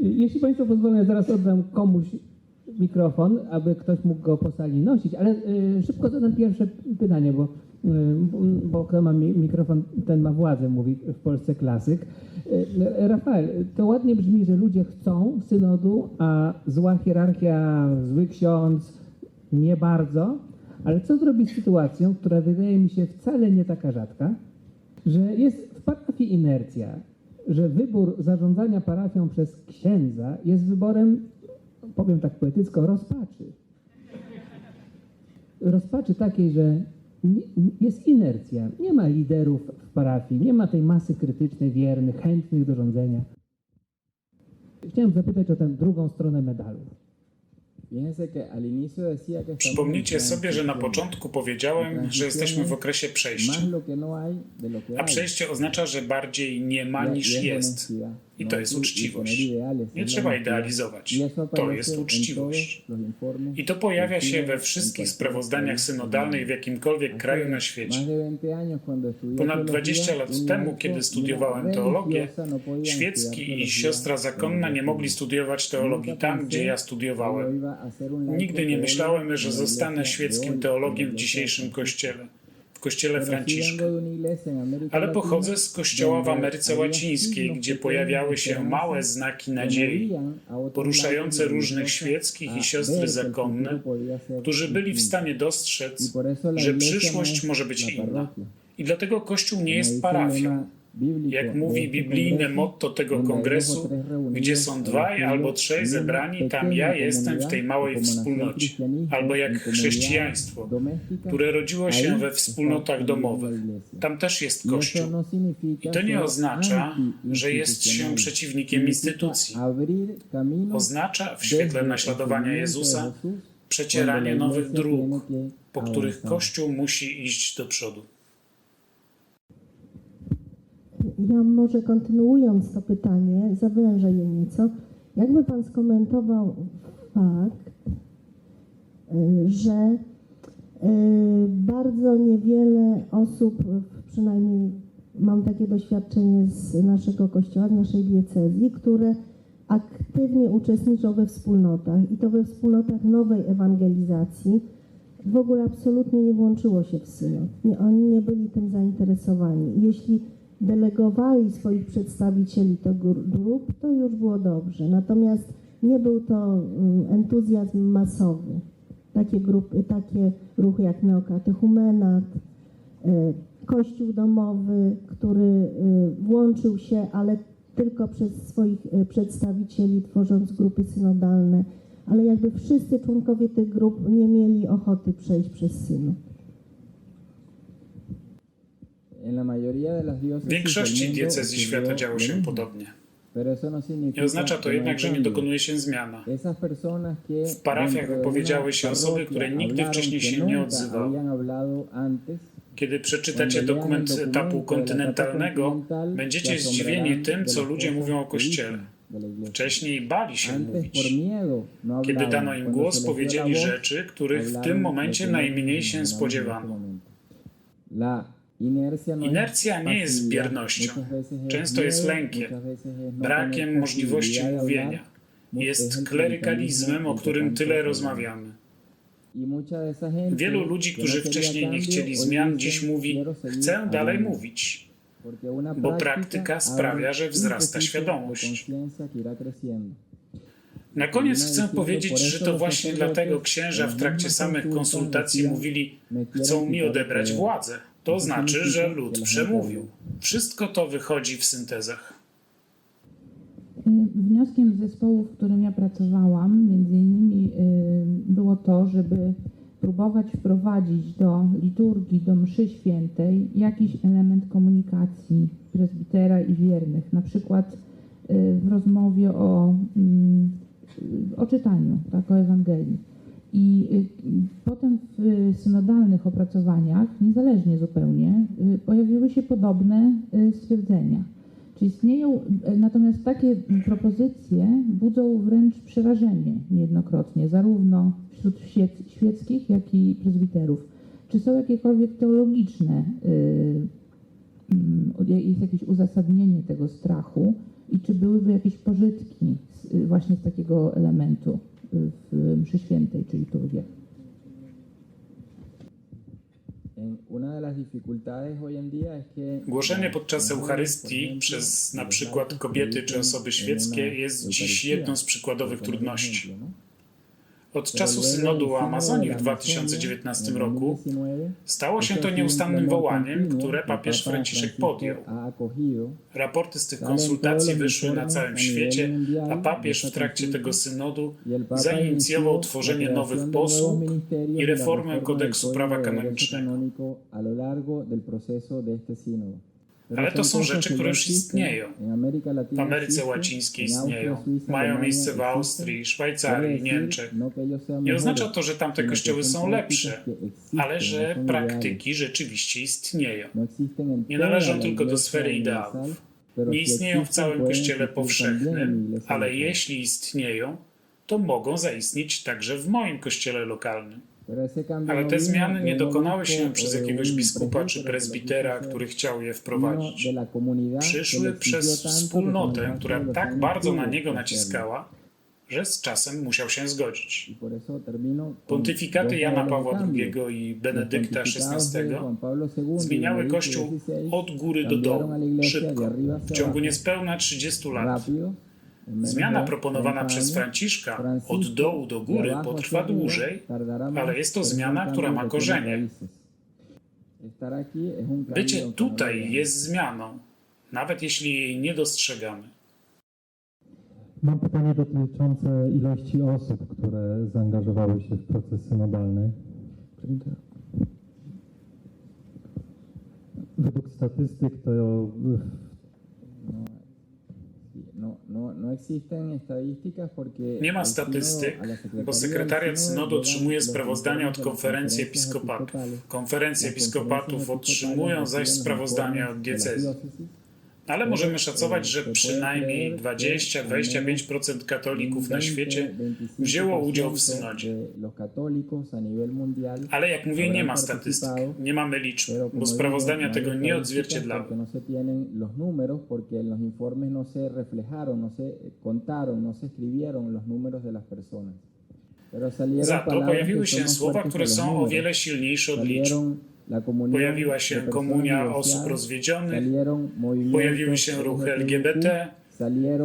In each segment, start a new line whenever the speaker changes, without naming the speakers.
Jeśli Państwo pozwolą, zaraz oddam komuś mikrofon, aby ktoś mógł go po sali nosić, ale y, szybko zadam pierwsze pytanie, bo, y, bo kto ma mi, mikrofon, ten ma władzę, mówi w Polsce klasyk. Y, Rafael, to ładnie brzmi, że ludzie chcą synodu, a zła hierarchia, zły ksiądz nie bardzo, ale co zrobić z sytuacją, która wydaje mi się wcale nie taka rzadka, że jest w parafii inercja, że wybór zarządzania parafią przez księdza jest wyborem, powiem tak poetycko, rozpaczy. Rozpaczy takiej, że jest inercja. Nie ma liderów w parafii, nie ma tej masy krytycznej, wiernych, chętnych do rządzenia. Chciałem zapytać o tę drugą stronę medalu.
Przypomnijcie sobie, że na początku powiedziałem, że jesteśmy w okresie przejścia.
No
A przejście oznacza, że bardziej nie ma niż
es
jest. I
¿no?
to jest
y
uczciwość. Nie trzeba idealizować. To jest uczciwość. I to pojawia się we wszystkich sprawozdaniach synodalnych w jakimkolwiek kraju na świecie.
de 20 años, cuando estudié
Ponad
teología,
20 lat temu, kiedy studiowałem teologię,
no
świecki i siostra zakonna nie mogli studiować teologii tam, gdzie ja studiowałem. Nigdy nie myślałem, że zostanę świeckim teologiem w dzisiejszym kościele, w kościele Franciszka. Ale pochodzę z kościoła w Ameryce Łacińskiej, gdzie pojawiały się małe znaki nadziei, poruszające
y
różnych świeckich i siostry zakonne, którzy byli w stanie
Y
dostrzec,
la
że
no
przyszłość
es
może być inna. I dlatego Kościół nie
Como
jest parafią. Jak mówi biblijne motto tego kongresu, gdzie są dwaj albo trzej zebrani, tam ja jestem w tej małej wspólnocie. Albo jak chrześcijaństwo, które rodziło się we wspólnotach domowych. Tam też jest Kościół. I to nie oznacza, że jest się przeciwnikiem instytucji. Oznacza w świetle naśladowania Jezusa przecieranie nowych dróg, po których. Kościół musi iść do przodu.
Ja może kontynuując to pytanie, zawężę je nieco. Jakby Pan skomentował fakt, y, że y, bardzo niewiele osób, przynajmniej mam takie doświadczenie z naszego kościoła, z naszej diecezji, które aktywnie uczestniczą we wspólnotach i to we wspólnotach nowej ewangelizacji, w ogóle absolutnie nie włączyło się w synod. Oni nie byli tym zainteresowani. Jeśli delegowali swoich przedstawicieli do grup, to już było dobrze. Natomiast nie był to mm, entuzjazm masowy. Takie grupy, takie ruchy jak neokatechumenat, y, kościół domowy, który y, włączył się, ale tylko przez swoich y, przedstawicieli, tworząc grupy synodalne, ale jakby wszyscy członkowie tych grup nie mieli ochoty przejść przez synod.
En la mayoría de las
W większości diecezji świata działo się podobnie.
No
Nie oznacza to
no
jednak, że nie dokonuje się zmiana. W parafiach wypowiedziały się osoby, które nigdy wcześniej się nie odzywały. Kiedy przeczytacie dokument etapu kontynentalnego, będziecie zdziwieni tym, co ludzie mówią o Kościele. Wcześniej bali się mówić.
no
Kiedy dano im głos, powiedzieli rzeczy, których w tym momencie najmniej się spodziewano.
No
Inercja nie jest biernością. Często jest lękiem, brakiem możliwości mówienia. Jest klerykalizmem, o którym tyle rozmawiamy. Wielu ludzi, którzy wcześniej nie chcieli zmian, dziś mówi:
"Quiero seguir
Chcę dalej
hablando".
mówić. Bo praktyka sprawia, że wzrasta świadomość. Na koniec chcę powiedzieć, że to właśnie dlatego księża w trakcie samych konsultacji mówili: Chcą mi odebrać władzę. To znaczy, że lud przemówił. Wszystko to wychodzi w syntezach.
Y, Wnioskiem zespołu, w którym ja pracowałam, między innymi y, było to, żeby próbować wprowadzić do liturgii, do mszy świętej jakiś element komunikacji prezbitera i wiernych, na przykład y, w rozmowie o, mm, o czytaniu, tak, o Ewangelii. I y, potem w y, synodalnych opracowaniach, niezależnie zupełnie, y, pojawiły się podobne stwierdzenia. Czy istnieją, natomiast takie propozycje budzą wręcz przerażenie niejednokrotnie, zarówno wśród świec- świeckich, jak i prezbiterów. Czy są jakiekolwiek teologiczne, mm, jest jakieś uzasadnienie tego strachu I czy byłyby jakieś pożytki właśnie z takiego elementu w mszy świętej czy liturgiach?
En- Una de las dificultades hoy en día es que
Głoszenie podczas Eucharystii przez na przykład kobiety czy osoby świeckie jest dziś jedną z przykładowych
un
trudności. Od czasu synodu o Amazonii w
la
2019
Amazonia en
roku
2019
stało się to nieustannym wołaniem, które papież Franciszek podjął. Raporty z tych konsultacji wyszły na całym świecie, a papież w trakcie tego synodu zainicjował tworzenie nowych posług i reformę kodeksu prawa kanonicznego. Ale to są rzeczy, które już istnieją. W Ameryce Łacińskiej istnieją, mają miejsce w. Austrii, Szwajcarii, Niemczech.
no
Nie oznacza to, że tamte kościoły są lepsze, ale
no
że
son
praktyki rzeczywiście istnieją.
No
Nie należą tylko do sfery ideałów. Nie istnieją w całym kościele powszechnym, ale jeśli istnieją, to mogą zaistnieć także w moim kościele lokalnym. Ale te zmiany nie dokonały się przez jakiegoś biskupa czy prezbitera, który chciał je wprowadzić. Przyszły przez wspólnotę, która tak bardzo na niego naciskała, że z czasem musiał się zgodzić. Pontyfikaty Jana Pawła. II i Benedykta XVI
y
zmieniały Kościół od góry do dołu, szybko, w ciągu niespełna 30 lat. Zmiana proponowana
30
przez. Franciszka od dołu do góry potrwa dłużej, ale jest to zmiana, która ma korzenie. Bycie tutaj jest zmianą, nawet jeśli jej nie dostrzegamy.
Mam pytanie dotyczące ilości osób, które zaangażowały się w proces synodalny. Według statystyk to
No, no, no existen estadísticas porque
Nie ma
el sínodo,
statystyk,
a la Secretaría
bo sekretariat synodu otrzymuje sprawozdania od konferencji episkopatów. Konferencje episkopatów otrzymują zaś sprawozdania od diecezji. Ale możemy szacować, że przynajmniej
creer que
20-25% katolików na
20,
świecie
25%
wzięło udział w synodzie. Ale jak mówię, nie ma statystyk, nie mamy liczb, bo sprawozdania
no
tego nie odzwierciedlały.
no no
Za to pojawiły się słowa, które są o wiele silniejsze od liczb. Pojawiła się komunia osób rozwiedzionych, pojawiły się ruchy LGBT,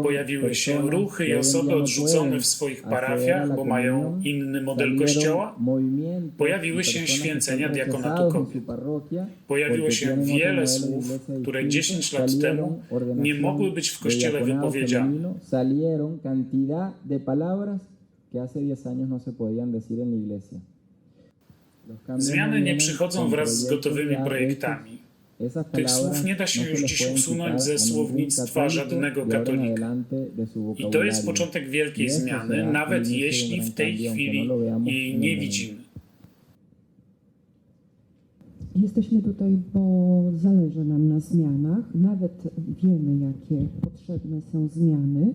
pojawiły się ruchy i osoby
no
odrzucone w swoich parafiach, bo mają inny model kościoła. Pojawiły
y
się święcenia diakonatu kobiet. Pojawiło się wiele słów, które
distinto.
10 lat temu nie mogły być w kościele wypowiedziane.
salieron cantidad de palabras que hace 10 años no se podían decir en la iglesia.
Zmiany nie przychodzą wraz z gotowymi projektami. Tych słów nie da się już dziś usunąć ze
ningún
słownictwa żadnego katolika. I to jest początek wielkiej zmiany, nawet jeśli w tej chwili jej nie widzimy.
Jesteśmy tutaj, bo zależy nam na zmianach. Nawet wiemy, jakie potrzebne są zmiany.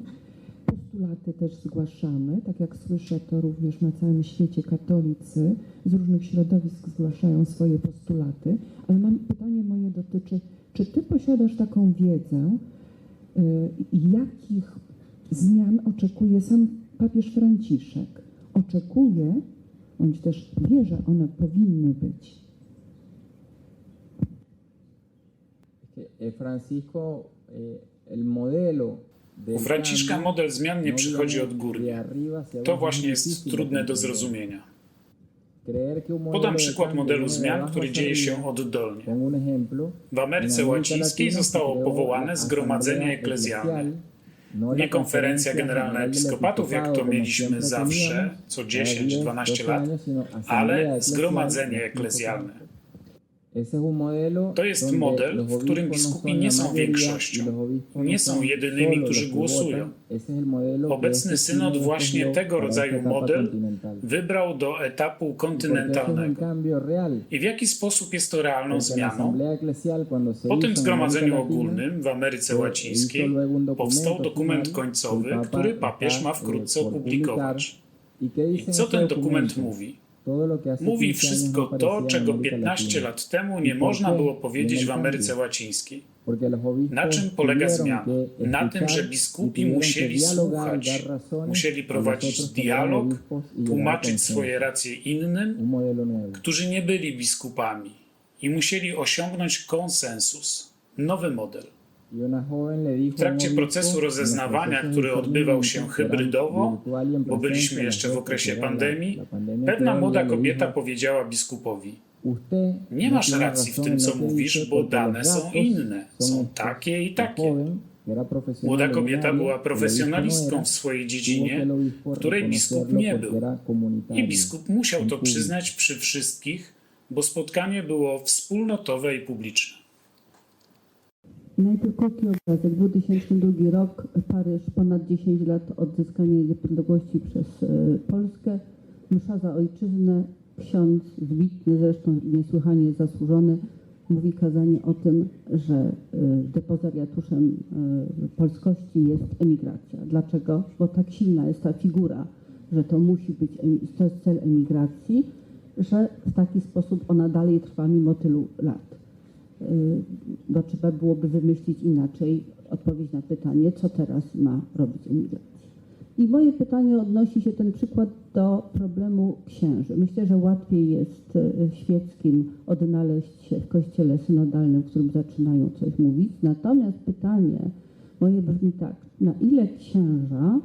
Postulaty też zgłaszamy. Tak jak słyszę, to również na całym świecie katolicy z różnych środowisk zgłaszają swoje postulaty. Ale mam pytanie moje dotyczy, czy ty posiadasz taką wiedzę, y, jakich zmian oczekuje sam papież Franciszek? Oczekuje, bądź też wie, że one powinny być.
Eh, Francisco, eh, el modelo del
U Franciszka model zmian nie przychodzi
arriba hacia
To właśnie
es
jest trudne do zrozumienia. Podam przykład modelu zmian, który dzieje się oddolnie. W Ameryce Łacińskiej zostało powołane Zgromadzenie Eklezjalne. Nie konferencja generalna episkopatów, jak to mieliśmy zawsze, co
cada
10-12
10,
lat,
12 años, sino Asamblea
ale zgromadzenie eklezjalne. To jest model, w którym
no
biskupi nie są większością.
y
Nie
no
są jedynymi, którzy głosują. Obecny synod właśnie tego rodzaju model wybrał do etapu
un
kontynentalnego. I w jaki sposób jest to realną zmianą? Po tym
en
zgromadzeniu ogólnym w Ameryce Łacińskiej powstał dokument końcowy, który papież ma
eh,
wkrótce
por
opublikować.
¿Y
I co ten dokument mówi? Mówi
15 años
wszystko
no
to, czego
América
15
Latina.
lat temu nie
I por
można było powiedzieć
Viene
w Ameryce. Łacińskiej. Na czym polega zmiana? Na tym, że
y
biskupi musieli
y
słuchać, musieli prowadzić dialog,
y
tłumaczyć swoje racje innym, którzy nie byli biskupami i musieli osiągnąć konsensus, nowy model.
Y
W trakcie procesu rozeznawania, który odbywał się hybrydowo,
y en
bo byliśmy jeszcze w okresie pandemii, pewna młoda
le
kobieta powiedziała biskupowi:
"Usted
Nie
no
masz racji w tym,
en
co mówisz, bo dane są inne, są
estos".
takie i takie. Młoda kobieta była
no
profesjonalistką w swojej dziedzinie, której biskup nie był. I biskup musiał to przyznać przy wszystkich, bo spotkanie było wspólnotowe i publiczne.
Najpierw krótki obrazek. 2002 rok, Paryż, ponad 10 lat odzyskanie niepodległości przez e, Polskę. Msza za ojczyznę, ksiądz wybitny, zresztą niesłychanie zasłużony, mówi kazanie o tym, że e, depozariatuszem e, polskości jest emigracja. Dlaczego? Bo tak silna jest ta figura, że to musi być, to jest cel emigracji, że w taki sposób ona dalej trwa mimo tylu lat bo trzeba byłoby wymyślić inaczej odpowiedź na pytanie, co teraz ma robić emigracja. I moje pytanie odnosi się ten przykład do problemu księży. Myślę, że łatwiej jest y, świeckim odnaleźć się w kościele synodalnym, w którym zaczynają coś mówić. Natomiast pytanie moje brzmi tak, na ile księża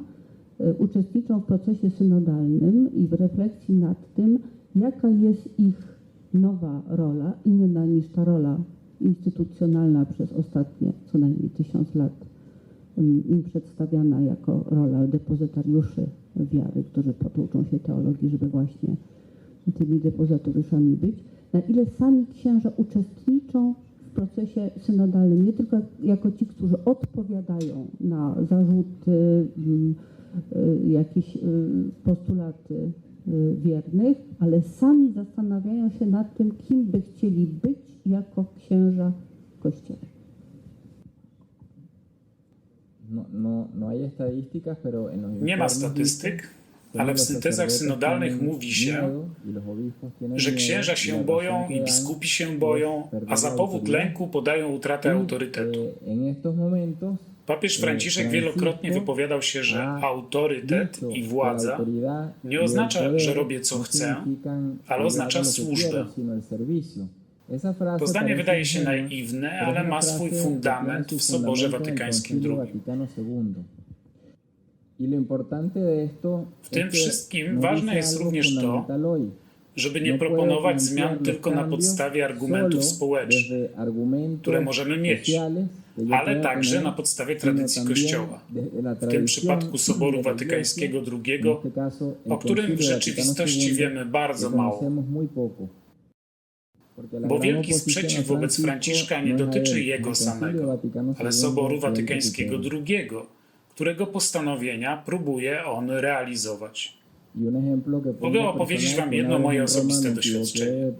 y, uczestniczą w procesie synodalnym i w refleksji nad tym, jaka jest ich nowa rola, inna niż ta rola instytucjonalna przez ostatnie co najmniej tysiąc lat im przedstawiana jako rola depozytariuszy wiary, którzy potuczą się teologii, żeby właśnie tymi depozytariuszami być. Na ile sami księża uczestniczą w procesie synodalnym, nie tylko jako ci, którzy odpowiadają na zarzuty, y, jakieś y, postulaty wiernych, ale sami zastanawiają się nad tym, kim by chcieli być jako księża w Kościele.
No, no, no hay estadísticas, pero en los
Nie ma statystyk, ale w syntezach synodalnych mówi się,
y
że księża
y
się boją i biskupi się boją, a za powód lęku podają utratę
Y,
autorytetu. Papież Franciszek wielokrotnie wypowiadał się, że autorytet i władza nie
y
oznacza, że robię co chcę, ale oznacza służbę. To zdanie wydaje się naiwne, ale ma swój fundament w Soborze Watykańskim II.
Y
W tym wszystkim ważne jest również to, żeby nie
No
proponować zmian tylko na podstawie argumentów społecznych, które możemy mieć, ale także na podstawie tradycji Kościoła. W tym przypadku Soboru Watykańskiego II, o którym w rzeczywistości wiemy bardzo mało. Bo wielki sprzeciw wobec Franciszka
no
nie dotyczy jego samego, ale Soboru Watykańskiego. II, którego postanowienia próbuje on realizować.
Y
Mogę opowiedzieć wam jedno moje osobiste doświadczenie.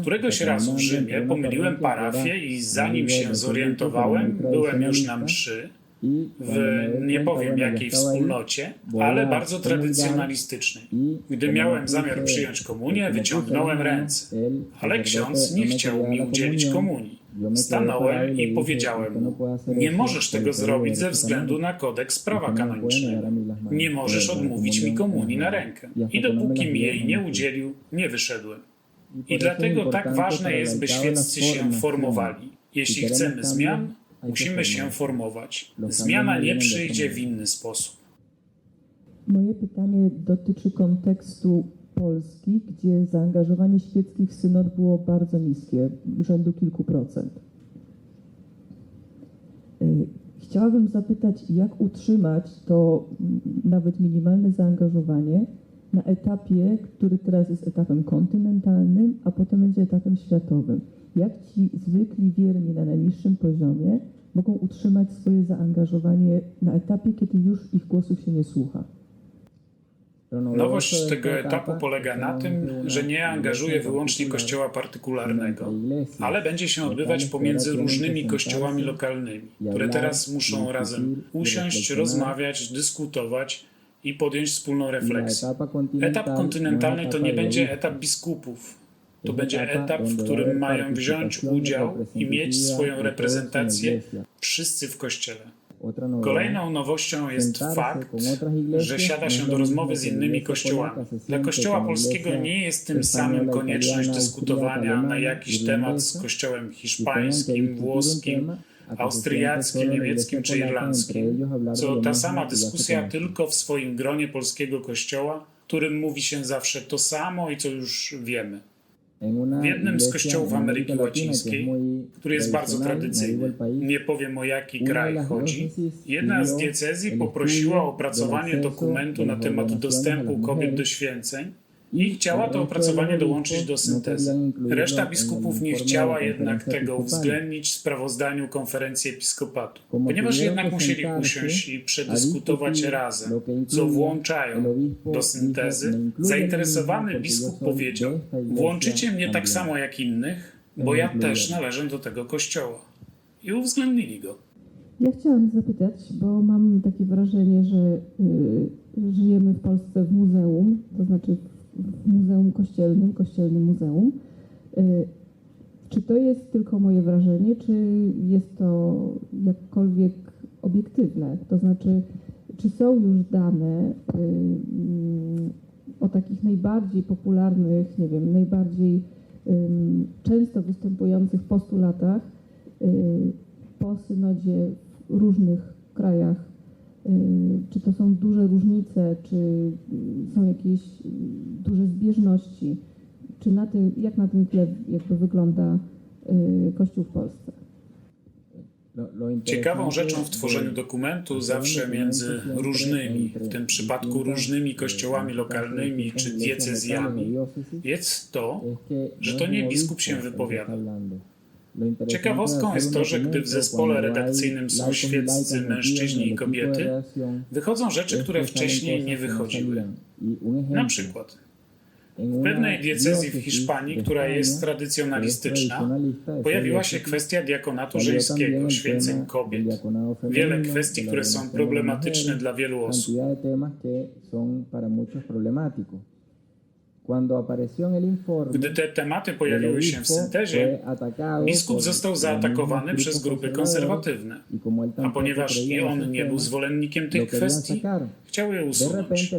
Któregoś razu w Rzymie pomyliłem parafię i zanim się zorientowałem, byłem już na mszy
y
w nie powiem jakiej wspólnocie, ale bardzo tradycjonalistycznej.
y
Gdy miałem zamiar przyjąć komunię, wyciągnąłem ręce. Ale ksiądz nie chciał mi udzielić komunii.
Parado
Stanąłem i powiedziałem
"Usted no
mu, nie możesz tego zrobić ze względu na kodeks prawa
no
kanonicznego. Nie możesz odmówić mi komunii na rękę. I
no
dopóki mi jej
no
nie udzielił, nie wyszedłem. I dlatego tak ważne jest, by świeccy się formowali. Jeśli chcemy zmian, musimy się formować. Zmiana
no
nie przyjdzie w inny sposób.
Moje pytanie dotyczy kontekstu Polski, gdzie zaangażowanie świeckich synod było bardzo niskie, rzędu kilku procent. Y, Chciałabym zapytać, jak utrzymać to mm, nawet minimalne zaangażowanie na etapie, który teraz jest etapem kontynentalnym, a potem będzie etapem światowym. Jak ci zwykli wierni na najniższym poziomie mogą utrzymać swoje zaangażowanie na etapie, kiedy już ich głosów się nie słucha?
Nowość tego etapu polega na tym, że nie angażuje wyłącznie kościoła partykularnego, ale będzie się odbywać pomiędzy różnymi kościołami lokalnymi, które teraz muszą razem usiąść, rozmawiać, dyskutować i podjąć wspólną refleksję. Etap kontynentalny to nie będzie etap biskupów. To będzie etap, w którym mają wziąć udział i mieć swoją reprezentację wszyscy w Kościele. Kolejną nowością jest fakt, że siada się do rozmowy z innymi kościołami. Dla Kościoła polskiego nie jest tym samym konieczność dyskutowania na jakiś temat z kościołem hiszpańskim, włoskim, austriackim, niemieckim czy irlandzkim, co ta sama dyskusja tylko w swoim gronie polskiego kościoła, którym mówi się zawsze to samo i co już wiemy. W jednym z kościołów Ameryki Łacińskiej, który jest bardzo tradycyjny, nie powiem o jaki kraj chodzi, jedna z diecezji poprosiła o opracowanie dokumentu na temat dostępu kobiet do święceń i chciała to opracowanie dołączyć do syntezy. Reszta biskupów nie chciała jednak tego uwzględnić w sprawozdaniu konferencji episkopatu. Ponieważ jednak musieli usiąść i przedyskutować razem, co włączają do syntezy,
"Me incluyen
zainteresowany biskup powiedział: Włączycie mnie tak
también".
samo jak innych, bo ja też należę do tego kościoła. I uwzględnili go.
Ja chciałam zapytać, bo mam takie wrażenie, że y, żyjemy w Polsce w muzeum, to znaczy w muzeum kościelnym, kościelnym muzeum. Y, czy to jest tylko moje wrażenie, czy jest to jakkolwiek obiektywne? To znaczy, czy są już dane y, mm, o takich najbardziej popularnych, nie wiem, najbardziej często występujących postulatach y, po synodzie w różnych krajach? Y, Czy to są duże różnice, czy są jakieś duże zbieżności? Czy na tym, jak na tym tle jakby wygląda y, Kościół w Polsce?
Lo interesante
Ciekawą rzeczą w tworzeniu dokumentu zawsze między różnymi, w tym przypadku różnymi kościołami lokalnymi czy diecezjami, jest to, że to nie biskup się wypowiada. Ciekawostką jest to, że gdy w zespole redakcyjnym są świeccy mężczyźni i kobiety, wychodzą rzeczy, które wcześniej nie wychodziły. Na przykład
w
pewnej diecezji w Hiszpanii, która jest tradycjonalistyczna, pojawiła się kwestia diakonatu żeńskiego, święceń kobiet. Wiele kwestii, które są problematyczne dla wielu osób. Gdy te tematy pojawiły się w syntezie, biskup został zaatakowany przez grupy konserwatywne.
y
A ponieważ i on nie był zwolennikiem tych kwestii, chciał je usunąć.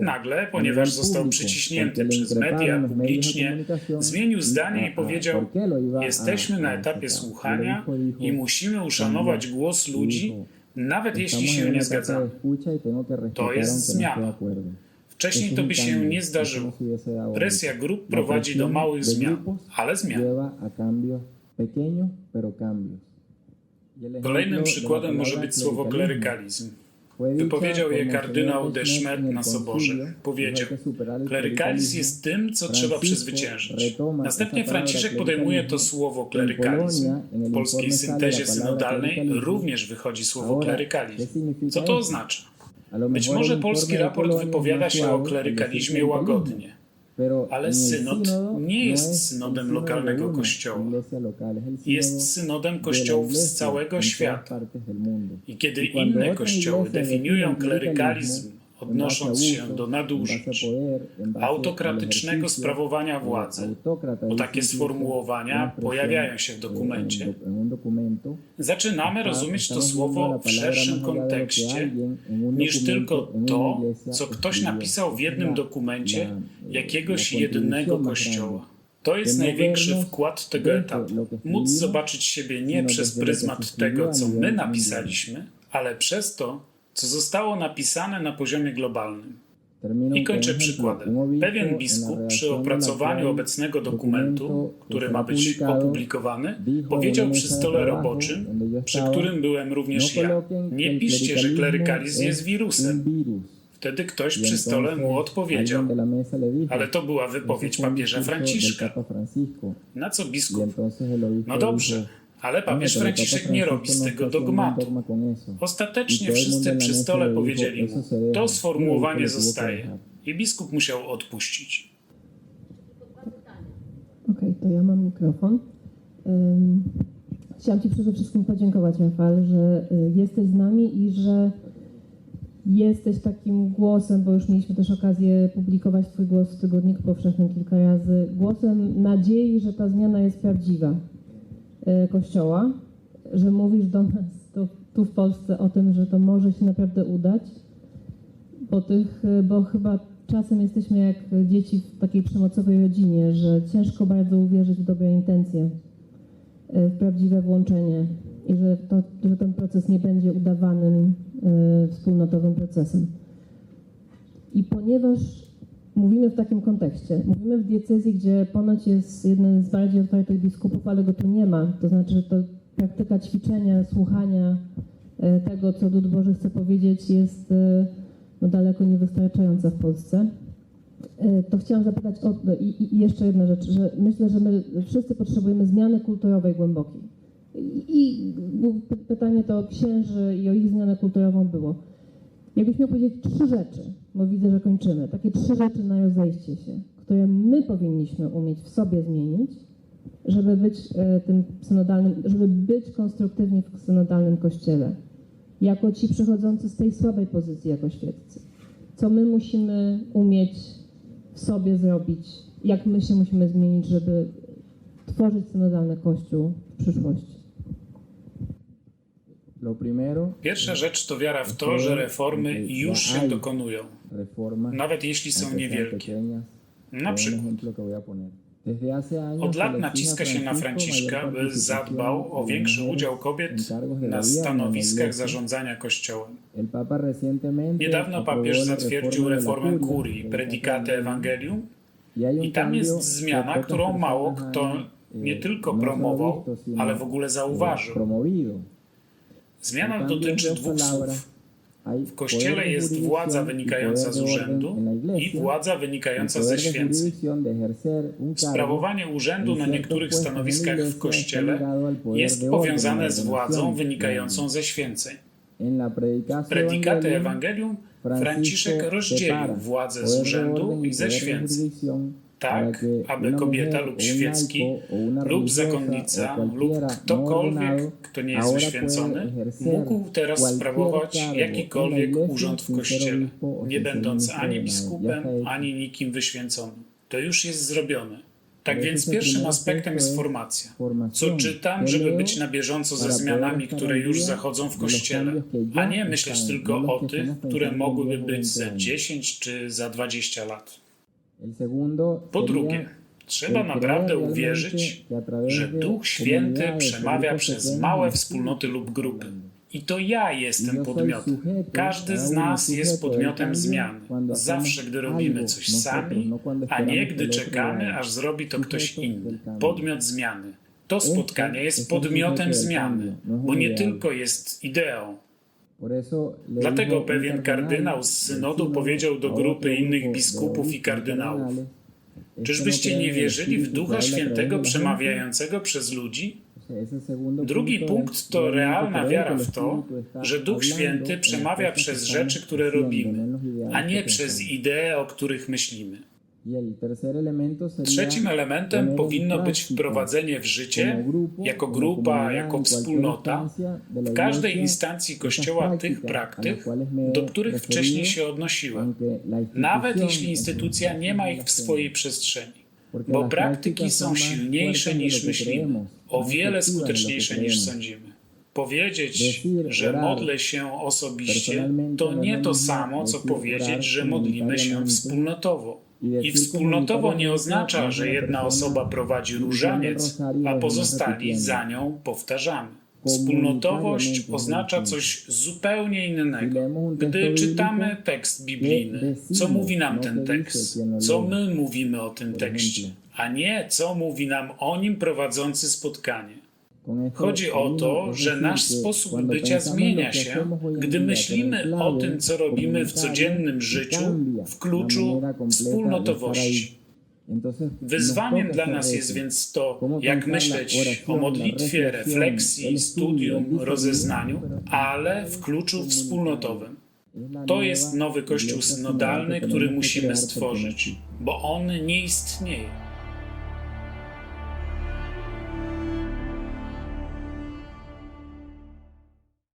Nagle, ponieważ został przyciśnięty przez media publicznie, zmienił
y
zdanie i
a-
powiedział:
¿por qué lo iba a-
Jesteśmy na etapie
sacar?
słuchania i musimy uszanować głos ludzi, nawet jeśli się nie zgadzamy.
y respetar
jest
no
zmiana. Wcześniej to by się nie zdarzyło. Presja grup prowadzi do małych zmian, ale zmian.
Y
Kolejnym przykładem może być słowo klerykalizm. Wypowiedział je kardynał de
el
na soborze.
concilio,
Powiedział, Klerykalizm jest tym, co trzeba przezwyciężyć. Następnie Franciszek podejmuje to słowo klerykalizm. W polskiej syntezie synodalnej również wychodzi słowo
Ahora, ¿qué
klerykalizm. Co to oznacza? Być może polski raport wypowiada się o klerykalizmie łagodnie, ale synod nie
no
jest
es
synodem lokalnego kościoła.
sínodo
Jest synodem kościołów z całego świata. I kiedy
Y
inne kościoły definiują klerykalizm, odnosząc się do nadużyć, autokratycznego sprawowania
eh,
władzy, bo takie sformułowania
expresión,
pojawiają się w
eh,
dokumencie, zaczynamy rozumieć to słowo w szerszym kontekście niż tylko to, co ktoś napisał w jednym dokumencie jakiegoś jednego kościoła. To jest największy wkład tego etapu. Móc zobaczyć siebie nie przez pryzmat tego, co my napisaliśmy, ale przez to, co zostało napisane na poziomie globalnym. I kończę przykładem. Pewien biskup przy opracowaniu obecnego dokumentu, który ma być opublikowany, powiedział przy stole roboczym, przy którym byłem również ja. Nie piszcie, że klerykalizm jest
es
wirusem. Wtedy ktoś przy stole mu odpowiedział, ale to była
"Ese
wypowiedź papieża Franciszka.
Papa Francisco".
Na co
Y
biskup? No dobrze, ale
"Bueno,
papież Franciszek nie robi z tego dogmatu.
dogma con eso".
Ostatecznie wszyscy przy stole powiedzieli mu, to sformułowanie zostaje.
dejar.
I biskup musiał odpuścić.
Okej, to ja mam mikrofon. Chciałam Ci przede wszystkim podziękować, Rafał, że y, jesteś z nami i że jesteś takim głosem, bo już mieliśmy też okazję publikować Twój głos w Tygodniku Powszechnym kilka razy, głosem nadziei, że ta zmiana jest prawdziwa Kościoła, że mówisz do nas to, tu w Polsce o tym, że to może się naprawdę udać, bo, tych, e, bo chyba czasem jesteśmy jak dzieci w takiej przemocowej rodzinie, że ciężko bardzo uwierzyć w dobre intencje, e, w prawdziwe włączenie i że, to, że ten proces nie będzie udawanym wspólnotowym procesem. I ponieważ mówimy w takim kontekście, mówimy w diecezji, gdzie ponoć jest jeden z bardziej otwartych biskupów, ale go tu nie ma, to znaczy, że to praktyka ćwiczenia, słuchania e, tego, co Lud Boży chce powiedzieć, jest e, no, daleko niewystarczająca w Polsce. E, To chciałam zapytać o no, i, i jeszcze jedna rzecz, że myślę, że my wszyscy potrzebujemy zmiany kulturowej głębokiej. I, i pytanie to o księży i o ich zmianę kulturową było. Jakbyś miał powiedzieć trzy rzeczy, bo widzę, że kończymy, takie trzy rzeczy na rozejście się, które my powinniśmy umieć w sobie zmienić, żeby być e, tym synodalnym, żeby być konstruktywni w synodalnym kościele, jako ci przychodzący z tej słabej pozycji jako świeccy. Co my musimy umieć w sobie zrobić, jak my się musimy zmienić, żeby tworzyć synodalny kościół w przyszłości.
Pierwsza rzecz to wiara w to, że reformy już się dokonują, nawet jeśli są niewielkie. Na przykład Od lat naciska się na Franciszka, by zadbał o większy udział kobiet na stanowiskach zarządzania Kościołem. Niedawno papież zatwierdził reformę kurii,
Predicate
Evangelium,
Y
i tam jest zmiana, którą mało kto nie
eh,
tylko
no
promował, ale w ogóle zauważył. Zmiana dotyczy dwóch słów. W Kościele jest władza
y
wynikająca z urzędu i władza wynikająca ze święceń. Sprawowanie urzędu na niektórych stanowiskach w Kościele jest powiązane z władzą wynikającą ze święceń. Predikate
Evangelium,
Ewangelium Franciszek rozdzielił władzę z urzędu
orden
i
y
ze święceń, tak, aby kobieta lub świecki lub zakonnica lub ktokolwiek, kto nie jest wyświęcony, mógł teraz sprawować jakikolwiek urząd w Kościele, nie będąc ani biskupem, ani nikim wyświęconym. To już jest zrobione. Tak więc pierwszym aspektem jest formacja. Co czytam, żeby być na bieżąco ze zmianami, które już zachodzą w Kościele, a nie myśleć tylko o tych, które mogłyby być
20
za
años.
10 czy za 20 lat. Po drugie, trzeba naprawdę uwierzyć, że Duch Święty przemawia przez małe wspólnoty lub grupy. I to ja
Y
jestem podmiotem. Każdy z nas jest podmiotem zmian. Zawsze, gdy robimy coś sami,
no
a nie gdy czekamy, aż zrobi to ktoś inny. Podmiot zmiany. To spotkanie jest podmiotem zmiany,
no
bo nie tylko jest ideą. Dlatego pewien kardynał z synodu powiedział do grupy innych biskupów i kardynałów,
cardenales, ¿es que
Czyżbyście
no
nie wierzyli w Ducha Świętego przemawiającego przez ludzi? Drugi punkt to realna wiara w to, że Duch Święty przemawia przez rzeczy, które robimy, a nie przez idee, o których myślimy. Trzecim elementem powinno być wprowadzenie w życie, jako grupa, jako wspólnota, w każdej instancji Kościoła tych praktyk, do których wcześniej się odnosiłem, nawet jeśli instytucja nie ma ich w swojej przestrzeni. Bo praktyki są silniejsze niż myślimy, o wiele skuteczniejsze niż sądzimy. Powiedzieć, że modlę się osobiście, to
no
nie to samo, co powiedzieć, że modlimy się wspólnotowo. I wspólnotowo nie oznacza, że jedna osoba prowadzi różaniec, a pozostali za nią powtarzamy. Wspólnotowość oznacza coś zupełnie innego. Gdy czytamy tekst biblijny, co mówi nam ten tekst? Co my mówimy o tym tekście? A nie, co mówi nam o nim prowadzący spotkanie. Chodzi o to, że nasz sposób bycia zmienia się, gdy myślimy o tym, co robimy w codziennym życiu w kluczu wspólnotowości. Wyzwaniem dla nas jest więc to, jak myśleć o modlitwie, refleksji, studium, rozeznaniu, ale w kluczu wspólnotowym. To jest nowy kościół synodalny, który musimy stworzyć, bo on nie istnieje.